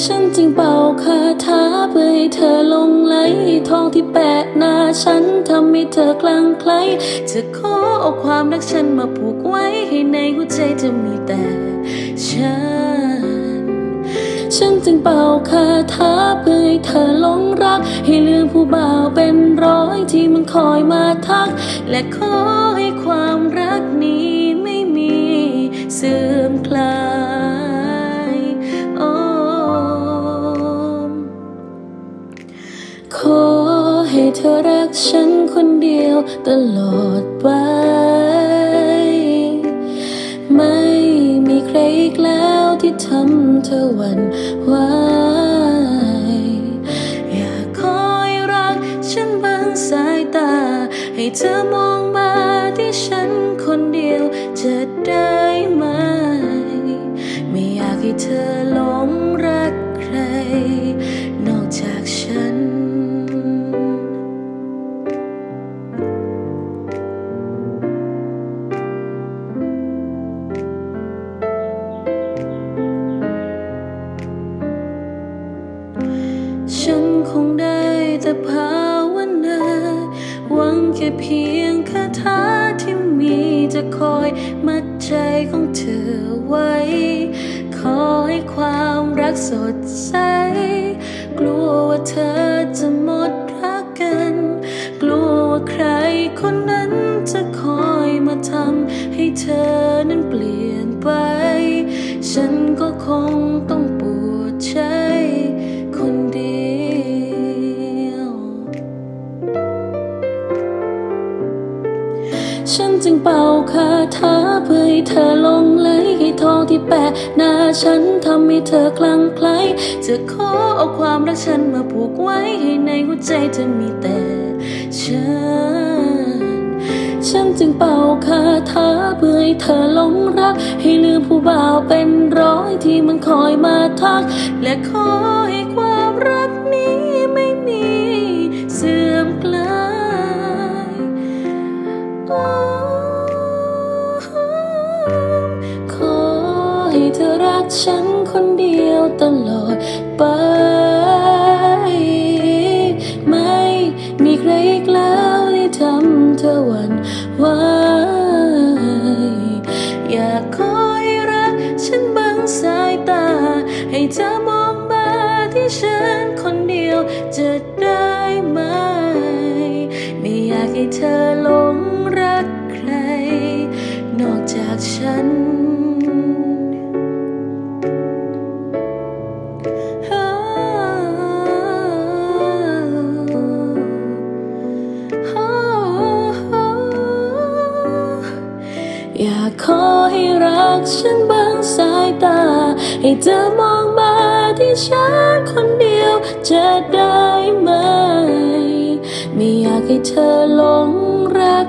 ฉันจึงเป่าคาถาเพื่อให้เธอลงไหลทองที่แปะหน้าฉันทำให้เธอคลั่งไคล้จะขอเอาความรักฉันมาผูกไว้ให้ในหัวใจจะมีแต่ฉัน ฉันจึงเป่าคาถาเพื่อให้เธอหลงรัก ให้ลืมผู้บ่าวเป็นร้อยที่มันคอยมาทัก และขอให้ความรัก ขอให้เธอรักฉันคนเดียวตลอดไป ไม่มีใครอีกแล้วที่ทำเธอหวั่นไหวอยากคอยรักฉันบางสายตา ให้เธอมองมาที่ฉันคนเดียวจะได้ไหม ไม่อยากให้เธอ ค่เพียงคาถาที่มีจะคอยมัดใจของเธอไว้ ขอให้ความรักสดใส กลัวว่าเธอจะหมดรักกัน กลัวว่าใครคนนั้นจะคอยมาทำให้เธอ เป่าคาถาเพื่อให้เธอลงไหลให้ทองที่แปะหน้าฉันทำให้เธอคลั่งไคล้จะขอเอาความรักฉันมาผูกไว้ให้ในหัวใจเธอมีแต่ฉัน ฉันจึงเป่าคาถาเพื่อให้เธอหลงรัก ให้ลืมผู้บ่าวเป็นร้อยที่มันคอยมาทัก และขอให้ความรักนี้ ฉันคนเดียวตลอดไป ไม่มีใครอีกแล้วที่ทำเธอหวั่นไหวอยากขอให้รักฉันบางสายตา ให้เธอมองมาที่ฉันคนเดียวจะ ฉันบางสายตา ให้เธอมองมาที่ฉันคนเดียวจะได้ไหม ไม่อยากให้เธอหลงรัก